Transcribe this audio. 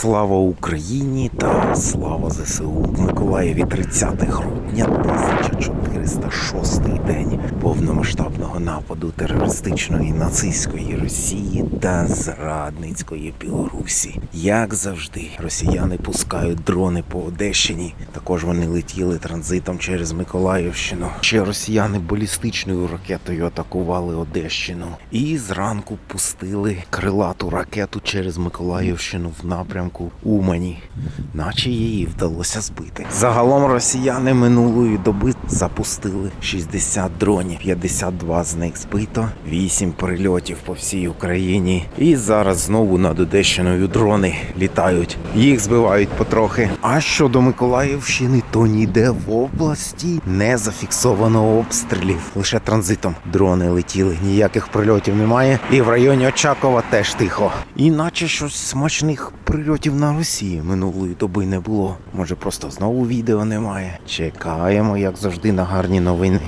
Слава Україні та слава ЗСУ в Миколаєві 30 грудня 1406 день повномасштабного нападу терористичної нацистської Росії та зрадницької Білорусі. Як завжди, росіяни пускають дрони по Одещині. Також вони летіли транзитом через Миколаївщину. Ще росіяни балістичною ракетою атакували Одещину і зранку пустили крилату ракету через Миколаївщину в напрямку Умані, наче її вдалося збити. Загалом росіяни минулої доби запустили 60 дронів, 52 з них збито, 8 прильотів по всій Україні. І зараз знову над Одещиною дрони літають. Їх збивають потрохи. А щодо Миколаївщини, то ніде в області не зафіксовано обстрілів. Лише транзитом дрони летіли. Ніяких прильотів немає. І в районі Очакова теж тихо. Іначе щось смачних прильотів на Росії минулої доби не було. Може, просто знову відео немає. Чекаємо, як завжди, на гарні новини.